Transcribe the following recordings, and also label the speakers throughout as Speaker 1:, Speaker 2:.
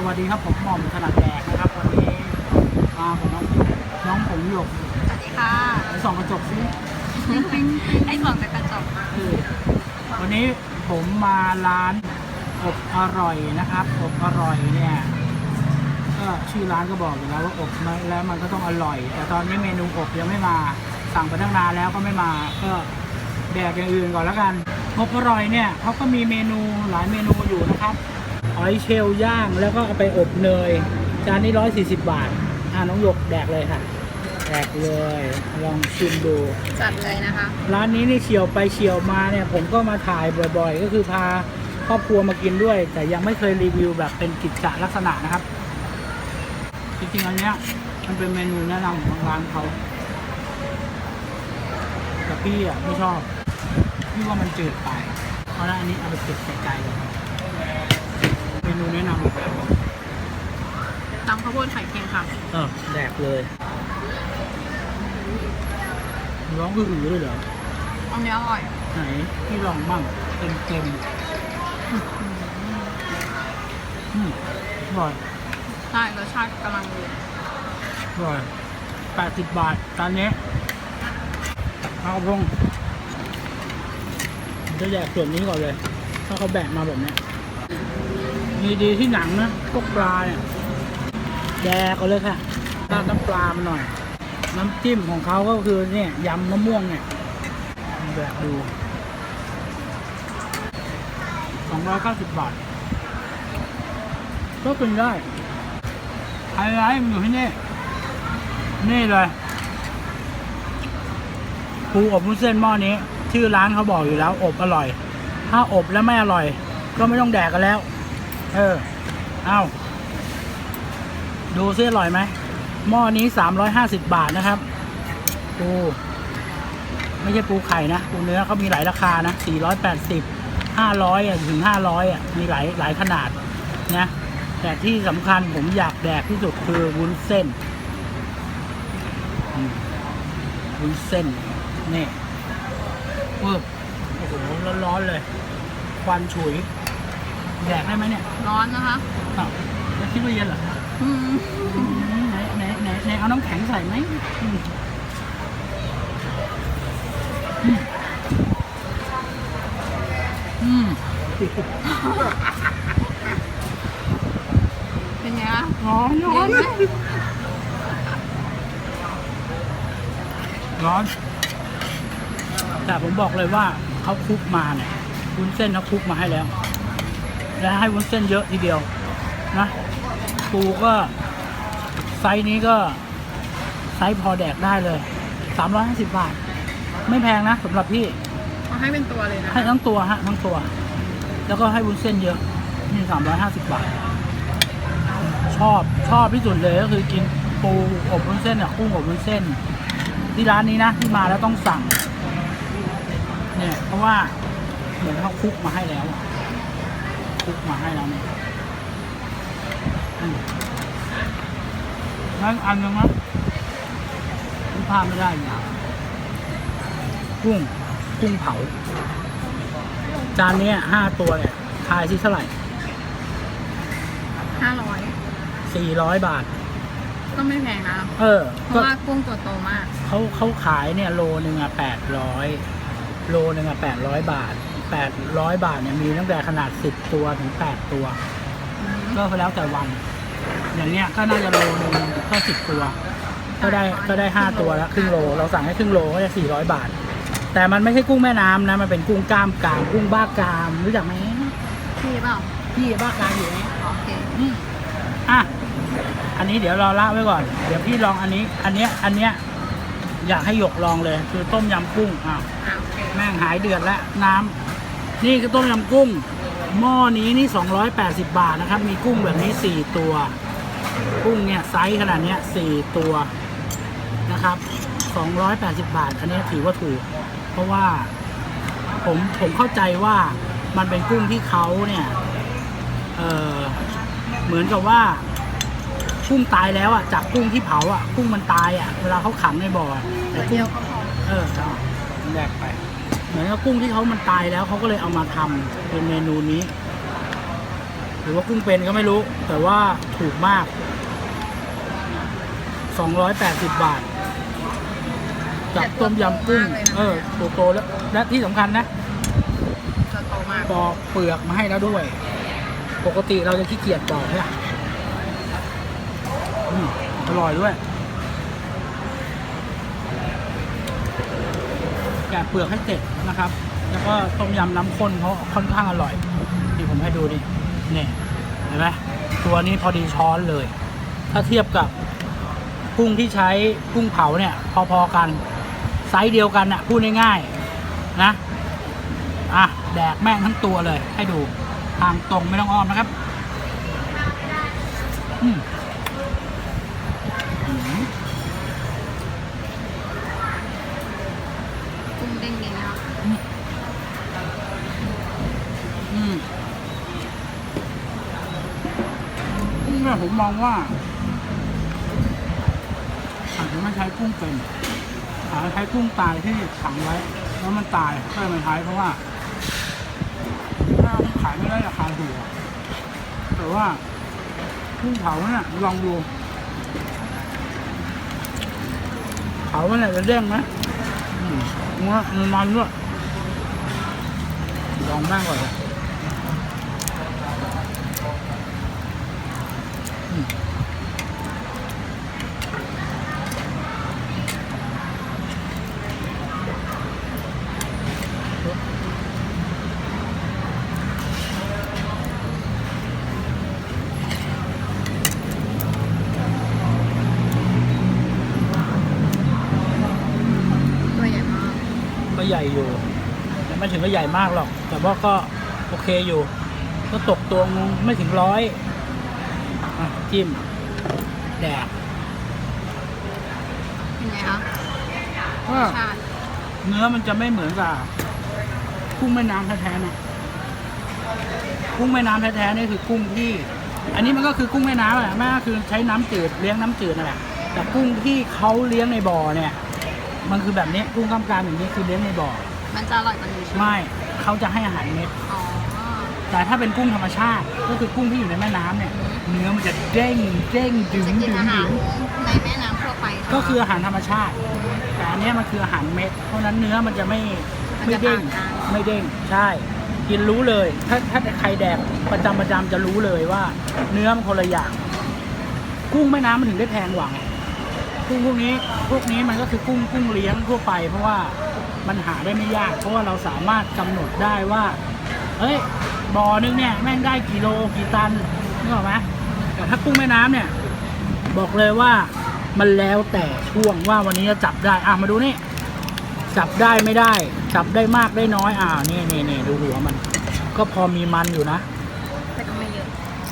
Speaker 1: สวัสดีครับผมหม่อมถนัดแดกนะครับวันนี้มากับน้องหยกน้องผมหยก
Speaker 2: สวัสดีค่ะ
Speaker 1: ไปส่องกระจกซิ
Speaker 2: ให้ส่องแต่กระจก
Speaker 1: เออวันนี้ผมมาร้านอบอร่อยนะครับอบอร่อยเนี่ยก็ชื่อร้านก็บอกอยู่แล้วว่าอบมาแล้วมันก็ต้องอร่อย แต่ตอนนี้เมนูอบยังไม่มาสั่งไปตั้งนานแล้วก็ไม่มาก็แดกอย่างอื่นก่อนแล้วกันอบอร่อยเนี่ยเขาก็มีเมนูหลายเมนูอยู่นะครับ หอยเชลล์ย่างแล้วก็เอาไปอบเนย จานนี้ร้อยสี่สิบบาท อ่าน้องหยกแดกเลยค่ะ แดกเลย ลองชิมดู
Speaker 2: จัดเลยนะคะ
Speaker 1: ร้านนี้นี่เฉียวไปเฉียวมาเนี่ย ผมก็มาถ่ายบ่อยๆ ก็คือพาครอบครัวมากินด้วย แต่ยังไม่เคยรีวิวแบบเป็นกิจจลักษณะนะครับ จริงๆอันเนี้ยมันเป็นเมนูแนะนำของร้านเขาแต่พี่อะไม่ชอบพี่ว่ามันจืดไป เพราะฉะนั้นอันนี้เอาไปเก็บใส่ใจเลยเม นูแนะนำ
Speaker 2: ตำข้าวโพดไข่เค็มค่ะ
Speaker 1: เออแดกเลยร้องอื้อๆเลยเหรอ
Speaker 2: อันนี้อร่อย
Speaker 1: ไหนพี่ลองบ้างเต็มเต็มๆอืมอร่อย
Speaker 2: ใช่รสชาติกำลังดี
Speaker 1: อร่อยแปดสิบบาทจานนี้เอาพงผมจะแยกส่วนนี้ก่อนเลย ถ้าเขาแบ่งมาแบบเนี้ย มีดีที่หนังนะพวกปลาเนี่ยแยกเอาเลยค่ะราดน้ำปลามาหน่อย น้ำจิ้มของเขาก็คือเนี่ยยำมะม่วงเนี่ยแบบดูสองร้อยเก้าสิบบาท ก็กินได้ไฮไลท์มันอยู่ที่นี่ นี่เลยปูอบวุ้นเส้นหม้อนี้ ชื่อร้านเขาบอกอยู่แล้ว อบอร่อย ถ้าอบแล้วไม่อร่อย ก็ไม่ต้องแดกกันแล้ว เออ เอาดูซิอร่อยไหม หม้อนี้สามร้อยห้าสิบบาทนะครับ ปู ไม่ใช่ปูไข่นะ ปูเนื้อเขามีหลายราคานะสี่ร้อยแปดสิบห้าร้อยอะถึงห้าร้อยอะ มีหลายหลายขนาดนะ แต่ที่สำคัญผมอยากแดกที่สุดคือวุ้นเส้นวุ้นเส้น นี่ปึ๊บโอ้โหร้อนๆเลย ควันฉุย แดกได้ไหมเนี่ย
Speaker 2: ร้อนนะคะ
Speaker 1: อ้าวแล้วคิดว่าเย็นเหรอ
Speaker 2: อืม
Speaker 1: อืมไหนไหนไหนไหนเอาน้ำแข็งใส่ไหมอืมอืมอืม
Speaker 2: เป็นไงคะ
Speaker 1: ร้อนร้อน
Speaker 2: เย็นไหม
Speaker 1: ร้อน แต่ผมบอกเลยว่าเขาคลุกมาเนี่ยวุ้นเส้นเขาคลุกมาให้แล้ว และให้วุ้นเส้นเยอะทีเดียวนะปูก็ไซส์นี้ก็ไซส์พอแดกได้เลยสามร้อยห้าสิบบาท ไม่แพงนะสำหรับพี่
Speaker 2: เอาให้เป็นตัวเลยนะ
Speaker 1: ให้ทั้งตัวฮะทั้งตัว แล้วก็ให้วุ้นเส้นเยอะนี่สามร้อยห้าสิบบาท ชอบชอบที่สุดเลยก็คือกินปูอบวุ้นเส้นอะกุ้งอบวุ้นเส้น ที่ร้านนี้นะที่มาแล้วต้องสั่ง เนี่ยเพราะว่าเหมือนเขาคลุกมาให้แล้วอะ คลุกมาให้แล้วเนี่ยอืมงั้นอันหนึงนะที่พลาดไม่ได้อย่างกุ้งกุ้งเผา จานเนี้ยห้าตัวเนี่ยทายที่เท่าไหร่
Speaker 2: ห้าร้อย
Speaker 1: สี่ร้อยบาท
Speaker 2: ก็ไม่แพงนะ
Speaker 1: เออ
Speaker 2: เพ
Speaker 1: ก็
Speaker 2: ราะว่ากุ้งตัวโตมาก
Speaker 1: เขาเขาขายเนี่ยโลหนึ่งอะแปดร้อยโลหนึ่งอะแปดร้อยบาท แปดร้อยบาทเนี่ยมีตั้งแต่ขนาดสิบตัวถึงแปดตัว ก็แล้วแต่วัน อย่างเนี้ยก็น่าจะโลหนึ่งก็สิบตัว ก็ได้ก็ได้ห้าตัวแล้วครึ่งโล เราสั่งให้ครึ่งโลก็จะสี่ร้อยบาท แต่มันไม่ใช่กุ้งแม่น้ำนะ มันเป็นกุ้งกล้ามกรามกุ้งบ้ากรามรู้จักไหม
Speaker 2: พี่เปล่า
Speaker 1: พี่บ้ากรามอยู่ไหม
Speaker 2: โอเค
Speaker 1: อืมอะอันนี้เดี๋ยวเราละไว้ก่อน เดี๋ยวพี่ลองอันนี้ อันเนี้ย อันเนี้ย อยากให้หยกลองเลย คือต้มยำกุ้งอะ
Speaker 2: อ่าโอเค
Speaker 1: แม่งหายเดือดแล้วน้ำ นี่คือต้มยำกุ้ง หม้อนี้นี่ 280 บาทนะครับ มีกุ้งแบบนี้ 4 ตัว กุ้งเนี่ยไซส์ขนาดเนี้ย4ตัวนะครับ 280 บาท อันนี้ถือว่าถูก เพราะว่าผมผมเข้าใจว่ามันเป็นกุ้งที่เขาเนี่ย เออเหมือนกับว่ากุ้งตายแล้วอะจากกุ้งที่เผาอะกุ้งมันตายอะเวลาเขาขังในบ่ออะแต่
Speaker 2: เดี
Speaker 1: กุ้
Speaker 2: ย
Speaker 1: ง
Speaker 2: วก็พอ
Speaker 1: เออเอาแยกไป เหมือนกับกุ้งที่เขามันตายแล้วเขาก็เลยเอามาทำเป็นเมนูนี้รือว่ากุ้งเป็นก็ไม่รู้ แต่ว่าถูกมาก 280 บาทกับต้มยำกุ้ง เออตัวโตแล้ว และที่สำคัญนะ
Speaker 2: จะโตมาก
Speaker 1: ปอกเปลือกมาให้แล้วด้วย ปกติเราจะขี้เกียจปอกใช่ไหมอืมอร่อยด้วย แกะเปลือกให้เสร็จนะครับ แล้วก็ต้มยำน้ำข้นเขาค่อนข้างอร่อยที่ผมให้ดูดิเนี่ยเห็นไหมตัวนี้พอดีช้อนเลย ถ้าเทียบกับกุ้งที่ใช้กุ้งเผาเนี่ย พอๆกันไซส์เดียวกันน่ะพูดง่ายๆนะอะแดกแม่งทั้งตัวเลย ให้ดูทางตรงไม่ต้องอ้อมนะครับ อืมอืม
Speaker 2: กุ้งเด้งดีนะครับ
Speaker 1: อืมกุ้งเนี่ยผ มองว่าอาจจะไม่ใช้กุ้งเป็นอาจจะใช้กุ้งตายที่ขังไว้ แล้วมันตายก็เลยมาใช้เพราะว่าถ้าขายไม่ได้ราคาถูกแต่ว่ากุ้งเผาเนี่ยลองดูเผาเนี่ยจะเด้งไหมอืมว่ามันมันด้วยลองบ้างก่อนเลยอืม
Speaker 2: ตัวใหญ่มาก
Speaker 1: ก็ ใหญ่อยู่แต่ไม่ถึงก็ใหญ่มากหรอก แต่ว่าก็โอเคอยู่ ก็ตกตัวงไม่ถึงร้อยอะจิ้ม แดก
Speaker 2: เป็นไงคะ
Speaker 1: ก็
Speaker 2: ชาติ
Speaker 1: เนื้อมันจะไม่เหมือนกับกุ้งแม่น้ำแท้ๆนะกุ้งแม่น้ำแท้ๆนี่คือกุ้งที่ อันนี้มันก็คือกุ้งแม่น้ำแหละแม่ก็คือใช้น้ำจืดเลี้ยงน้ำจืดนั่นแหละแต่กุ้งที่เขาเลี้ยงในบ่อเนี่ย มันคือแบบนี้กุ้งกล้ามกรามอย่างนี้คือเลี้ยงในบ่อ
Speaker 2: มันจะอร่อยกว่านี้ใช่ไหม
Speaker 1: ไม่เขาจะให้อาหารเม็ด
Speaker 2: อ๋อ
Speaker 1: แต่ถ้าเป็นกุ้งธรรมชาติ ก็คือกุ้งที่อยู่ในแม่น้ำเนี่ย เนื้อมันจะเด้งเด้งดึง
Speaker 2: จะกิน
Speaker 1: ดึง
Speaker 2: อาหา
Speaker 1: ดึ
Speaker 2: รงในแม่น้ำทั่วไปใช่ไหม
Speaker 1: ก็คืออาหารธรรมชาติ แต่อันเนี้ยมันคืออาหารเม็ด เพราะฉะนั้นเนื้อมันจะไม่
Speaker 2: มัน
Speaker 1: ไม่
Speaker 2: จะ
Speaker 1: เด้ง
Speaker 2: ต่างกัน
Speaker 1: ไม่เด้งใช่ กินรู้เลย ถ้าถ้าใครแดกประจำประจำจะรู้เลยว่า เนื้อมันคนละอย่าง กุ้งแม่น้ำมันถึงได้แพงกว่าไง กุ้งพวกนี้พวกนี้มันก็คือกุ้งกุ้งเลี้ยงทั่วไป เพราะว่ามันหาได้ไม่ยาก เพราะว่าเราสามารถกำหนดได้ว่าเฮ้ยบ่อนึงเนี่ยแม่งได้กี่โลกี่ตันนึกออกไหมแต่ถ้ากุ้งแม่น้ำเนี่ย บอกเลยว่ามันแล้วแต่ช่วงว่าวันนี้จะจับได้อะมาดูนี่จับได้ไม่ได้ จับได้มากได้น้อยอ่านี่นี่นี่ดูหัวมัน ก็พอมีมันอยู่นะ
Speaker 2: แต่ก็ไม่เยอะ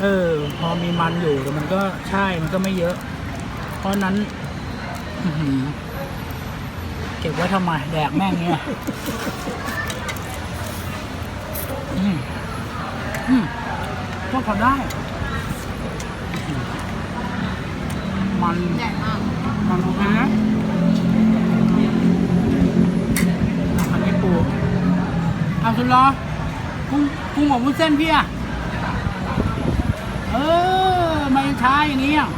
Speaker 1: เออ พอมีมันอยู่แต่มันก็ใช่มันก็ไม่เยอะ เพราะนั้นอื้อหือ เก็บไว้ทำไม แดกแม่งเนี่ยอืมอืมก็พอได้มมันมันโอเคนะอันนี้ปูเอาคุณรอกุ้งกุ้งกับวุ้นเส้นพี่อะเออ ไม่ช้าอย่างนี้อะ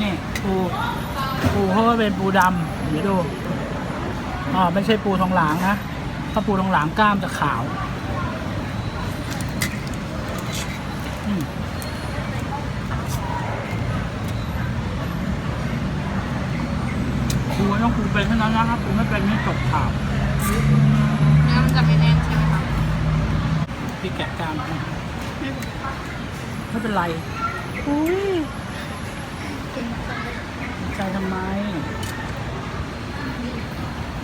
Speaker 1: นี่ ปูปูเขาก็เป็นปูดำเดี๋ยวดูอ๋อไม่ใช่ปูทองหลางนะถ้าปูทองหลางกล้ามจะขาวอืมปูต้องปูเป็นเท่านั้นนะครับปูไม่เป็นนี่ตกข่าว
Speaker 2: เนื้อมันจะไม่แน่นใช่ไหมคะ
Speaker 1: พี่แกะกล้ามให้
Speaker 2: ไม่
Speaker 1: ไม่เป็นไรอุ้ย ใจทำไม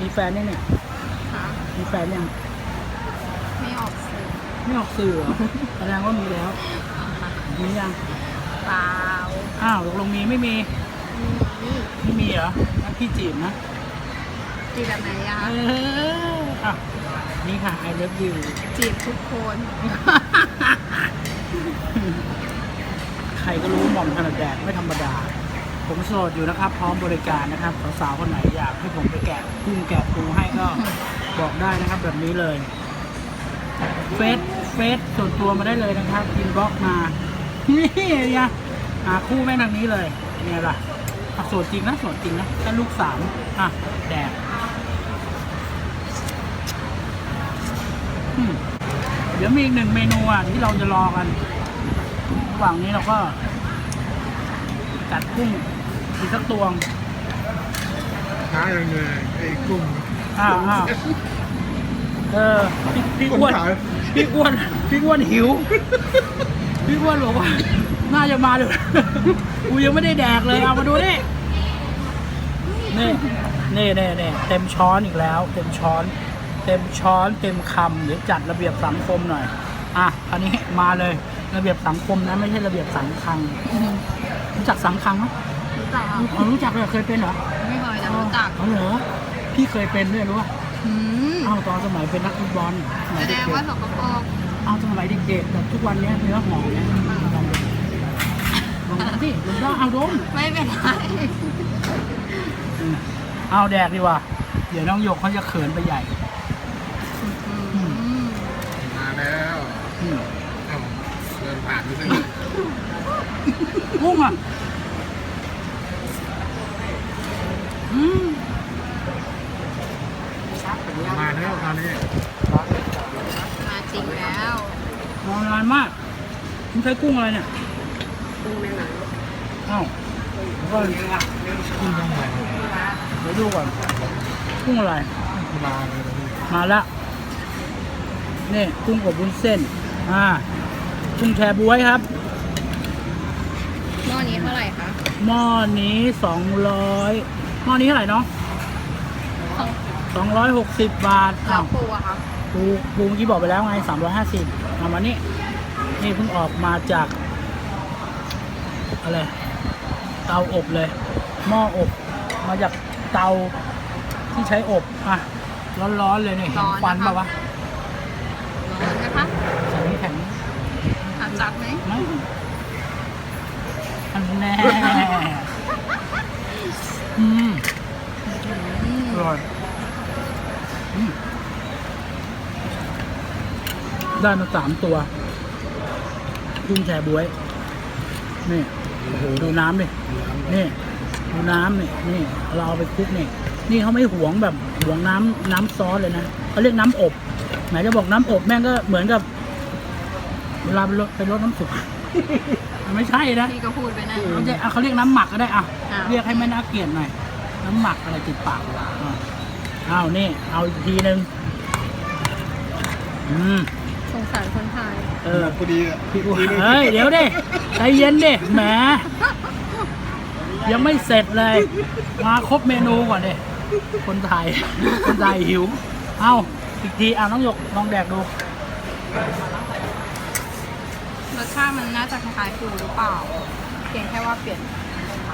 Speaker 1: มีแฟนยังเนี่ย
Speaker 2: ค่ะ
Speaker 1: มีแฟนยัง
Speaker 2: ไม่ออกสื่อ
Speaker 1: ไม่ออกสื่อเหรอ แสดงว่ามีแล้ว มียัง
Speaker 2: เปล่า
Speaker 1: อ้าวตกลงมีไม่มี
Speaker 2: นี่
Speaker 1: ไม่มีเหรองั้นพี่จีบนะ
Speaker 2: จีบแบบไหนอะ
Speaker 1: เอ
Speaker 2: คะ
Speaker 1: ออะนี่ค่ะ I love you
Speaker 2: จีบทุกคน
Speaker 1: ใครก็รู้หม่อมถนัดแดกไม่ธรรมดา ผมโสดอยู่นะครับ พร้อมบริการนะครับสาวๆคนไหนอยากให้ผมไปแกะกุ้งแกะปูให้ก็บอกได้นะครับแบบนี้เลยเฟซเฟซส่วนตัวมาได้เลยนะครับอินบ็อกมานี่ไงหาคู่แม่งทางนี้เลยเนี่ยล่ะอะสดจริงนะสดจริงนะแค่ลูกสามอะแดกอืมเดี๋ยวมีอีกหนึ่งเมนูอะที่เราจะรอกันระหว่างนี้เราก็ จัดกุ้งอีกสักตวง
Speaker 3: ช้าจังเลยไอ้กุ้ง
Speaker 1: อ้าวอ้าวเออพี่พี่อ้วน
Speaker 3: คนขาย
Speaker 1: พี่อ้วนพี่อ้วนหิว พี่อ้วนบอกว่า น่าจะมาเดี๋ยวกูยังไม่ได้แดกเลยเอามาดูนี่นี่นี่นี่นี่เต็มช้อนอีกแล้ว เต็มช้อน เต็มช้อนเต็มคำเดี๋ยวจัดระเบียบสังคมหน่อย อะคราวนี้มาเลย ระเบียบสังคมนะไม่ใช่ระเบียบสังคัง รู้จักสังคังไหม
Speaker 2: รู้จักอะ
Speaker 1: อ๋อรู้จักเลยเคยเป็นเหรอ
Speaker 2: ไม่เคยแต่รู้จัก
Speaker 1: อ๋อเหรอพี่เคยเป็นด้วยรู้ป่ะ
Speaker 2: อืม
Speaker 1: เอาตอนสมัยเป็นนักฟุตบอลสมั
Speaker 2: แส
Speaker 1: ย
Speaker 2: ด
Speaker 1: เด็
Speaker 2: ง
Speaker 1: ก
Speaker 2: ว่าสกปรก
Speaker 1: ๆเอาสมัยเด็กๆแต่ทุกวันเนี้ยเนื้อหอมเนี่ยลองดูลองดูสิลองดูเอาดม
Speaker 2: ไม่เป็นไร
Speaker 1: อืมเอาแดกดีกว่า เดี๋ยวน้องหยกเขาจะเขินไปใหญ่
Speaker 2: อืม
Speaker 3: มาแล้ว
Speaker 1: อืม
Speaker 3: เอ้าเดินผ่านไปสิ
Speaker 1: กุ้งอะอืม
Speaker 3: มาแล้วคราวนี้
Speaker 2: มาจริงแล้ว
Speaker 1: มองนานมากมันใช้กุ้งอะไรเนี่ย
Speaker 2: กุ้งแม่น้
Speaker 1: เอ้าแล้วก็
Speaker 3: กุ้งยังไง
Speaker 1: เดี๋ยวดูก่อนกุ้งอะไร
Speaker 3: มาเลยนะพี่
Speaker 1: มาแล้วนี่กุ้งอบวุ้นเส้น อ่า กุ้งแชบวยครับำ
Speaker 2: หม้อนี้เท่าไหร่คะ
Speaker 1: หม้อนี้สองร้อยหม้อนี้เท่าไหร่เนาะ
Speaker 2: ของ
Speaker 1: สองร้อยหกสิบบาท
Speaker 2: เรา
Speaker 1: อ้าว
Speaker 2: ปูอะคะ
Speaker 1: ปูปูเมื่อกี้บอกไปแล้วไงสามร้อยห้าสิบเอามานี่นี่เพิ่งออกมาจากอะไรเตาอบเลย หม้ออบ มาจากเตาที่ใช้อบอะร้อนๆเลยเนี่ยเห็นควันป่าวะ
Speaker 2: ร้อนนะคะ
Speaker 1: ใส่น้ำแข็ง
Speaker 2: อาจัดไหม
Speaker 1: ไหมอัน แน่อืม
Speaker 2: อ
Speaker 1: ร่อยอืมได้มาสามตัวกุ้งแชบวย นี่ โอ้โห ดูน้ำดิ นี่ ดูน้ำนี่ นี่ เราเอาไปคลุกนี่ นี่เขาไม่หวงแบบหวงน้ำน้ำซอสเลยนะเขาเรียกน้ำอบ ไหนจะบอกน้ำอบแม่งก็เหมือนกับเวลาไปรดไปรดน้ำสุก มันไม่ใช่นะ
Speaker 2: พี่ก็พูดไปนะ
Speaker 1: เขาจะอะเขาเรียกน้ำหมักก็ได้อะ
Speaker 2: อ่า
Speaker 1: เรียกให้ไม่น่าเกลียดหน่อยน้ำหมักอะไรติดปากอะอ้าวนี่เอาอีกทีหนึ่งอืม
Speaker 2: สงสารคนไทย
Speaker 1: เออ
Speaker 3: พอดีอะ
Speaker 1: พี่อ้วนเฮ้ย เดี๋ยวดิใจเย็นดิแหมยังไม่เสร็จเลย มาครบเมนูก่อนดิคนไทย คนไทยหิว เอาอีกทีเอาน้องหยกลองแดกดู
Speaker 2: รสชาติมันน่าจะคล้ายๆปูหรือเปล่า เพียงแค่ว่าเปลี่ยน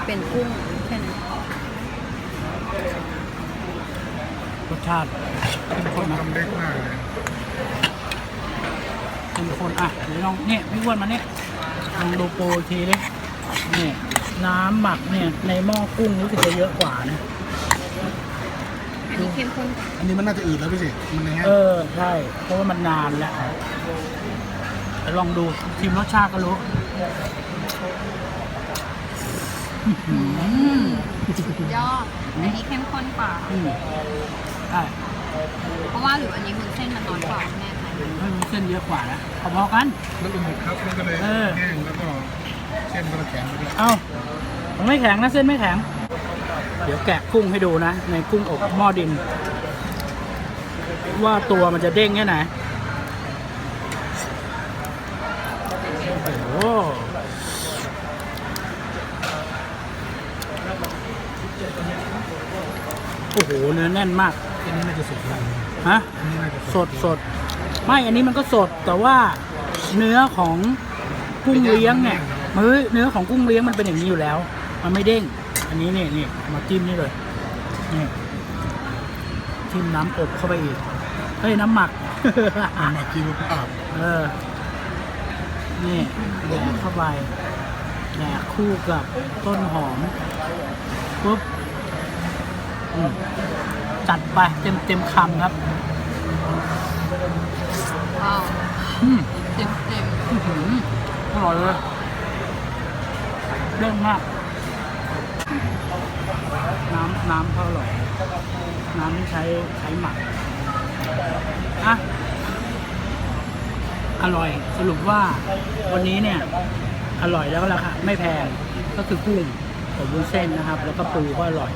Speaker 2: เป็นกุ้งแค่นั้น
Speaker 1: รสชาติเข้ม
Speaker 3: ค
Speaker 1: ข้น
Speaker 3: น
Speaker 1: นะ
Speaker 3: ทำเล็กมากเลย
Speaker 1: เข้มข้นอะเดี๋ยวลองเนี่ยพี่อ้วนมาเนี่ยลองดูโปรอีกทีดินี่น้ำหมักเนี่ยในหม้อกุ้งรู้สึกจะเยอะกว่านะ
Speaker 2: อันนี้เข้มข้นกว่า
Speaker 3: อันนี้มันน่าจะอืดแล้วพี่สิ มันแห้ง
Speaker 1: เออใช่เพราะว่ามันนานแล้วเดี๋ยวลองดูชิมรสชาติก็รู้อื้อหือ
Speaker 2: สุดยอดอันนี้เข้มข้นกว่า
Speaker 1: อืมใช่
Speaker 2: เพราะว่าหรืออันนี้มันเส้นมันน้อยกว่าแน่ใจ
Speaker 1: ให้มันเส้นเยอะกว่านะพอๆกัน
Speaker 3: มันเป็นหมดครับมันก็เลย
Speaker 1: เออ
Speaker 3: แห้งแล้วก็เส้นก็แข็งไปด้วย
Speaker 1: เอามันไม่แข็งนะเส้นไม่แข็ง เดี๋ยวแกะกุ้งให้ดูนะ ในกุ้งอบหม้อดิน ว่าตัวมันจะเด้งแค่ไหน โอ้โหโอ้โหเนื้อแน่นมาก
Speaker 3: อันนี้น่าจะสุกแล้ว
Speaker 1: ฮะ
Speaker 3: อันนี้น่าจะ
Speaker 1: สดสดไม่อันนี้มันก็สดแต่ว่าเนื้อของกุ้งเลี้ยงเนี่ยเฮ้ยเนื้อของกุ้งเลี้ยงมันเป็นอย่างนี้อยู่แล้ว มันไม่เด้ง อันนี้นี่นี่มาจิ้มนี่เลยนี่จิ้มน้ำอบเข้าไปอีกเฮ้ยน้ำหมัก
Speaker 3: เอามากินภาพ
Speaker 1: เออ นี่แดกเข้าไปแดกคู่กับต้นหอมปุ๊บอืมจัดไปเต็มเต็มๆคำครับ
Speaker 2: ว้าว
Speaker 1: อืม
Speaker 2: เต็มเต็ม
Speaker 1: อื้อหืออร่อยเลยเด้งมาก น้ำน้ำเขาอร่อย น้ำที่ใช้ใช้หมักอะ อร่อยสรุปว่าวันนี้เนี่ยอร่อยแล้วก็ราคาไม่แพงก็คือกุ้งอบวุ้นเส้นนะครับ แล้วก็ปูก็อร่อย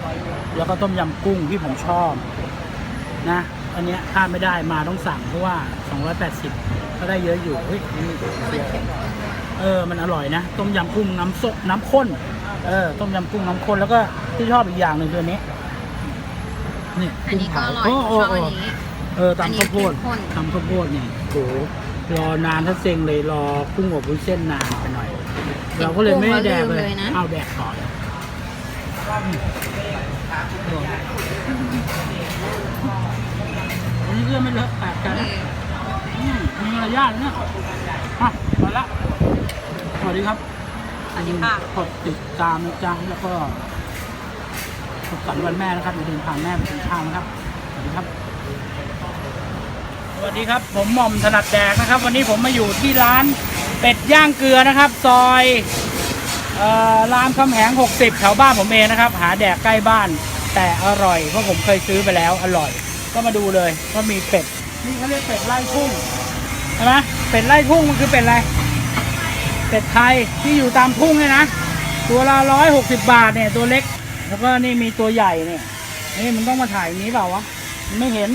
Speaker 1: แล้วก็ต้มยำกุ้งที่ผมชอบนะอันเนี้ยพลาดไม่ได้มาต้องสั่งเพราะว่า 280 ก็ได้เยอะอยู่เฮ้ยนี่
Speaker 2: ๆมันเข้มข้นด้วย
Speaker 1: เออมันอร่อยนะ ต้มยำกุ้งน้ำซกน้ำข้นเออต้มยำกุ้งน้ำข้นแล้วก็ที่ชอบอีกอย่างหนึ่งคืออันนี้นี่
Speaker 2: อันนี้ก็อร่อย
Speaker 1: โอ้
Speaker 2: ช
Speaker 1: โอ้
Speaker 2: อบอั
Speaker 1: โอ้
Speaker 2: นนี้
Speaker 1: เออตำข้าวโพด
Speaker 2: อันนี้เข้มข้น
Speaker 1: ตำข้าวโพดเนี่ยโห รอนานถ้าเซ็งเลยรอกุ้งอบวุ้นเส้นนานไปหน่อย เราก็เลยไม่ได้แดกเลย
Speaker 2: นะ
Speaker 1: เอาแดกต่อเลยอืมอันนี้ก็ไม่เลอะแปลกใจนะอืมมีมารยาทนะเนี่ยอะมาละสวัสดีครับ
Speaker 2: สวัสดีค่ะ
Speaker 1: กดติดตามนะจ๊ะแล้วก็สุขสันต์วันแม่นะครับอย่าลืมพาแม่ไปกินข้าวนะครับ สวัสดีครับ สวัสดีครับ ผมหม่อมถนัดแดกนะครับ วันนี้ผมมาอยู่ที่ร้านเป็ดย่างเกลือนะครับ ซอยออรามคำแหง 60 แถวบ้านผมเองนะครับ หาแดกใกล้บ้าน แต่อร่อย เพราะผมเคยซื้อไปแล้วอร่อย ก็มาดูเลยว่ามีเป็ด นี่เขาเรียกเป็ดไล่ทุ่งใช่ไหมเป็ดไล่ทุ่งมันคือเป็ดอะไร เป็ดไทยที่อยู่ตามทุ่งเนี่ยนะ ตัวละร้อยหกสิบบาทเนี่ยตัวเล็ก แล้วก็นี่มีตัวใหญ่เนี่ยนี่มันต้องมาถ่ายอย่างนี้เปล่าวะไม่เห็น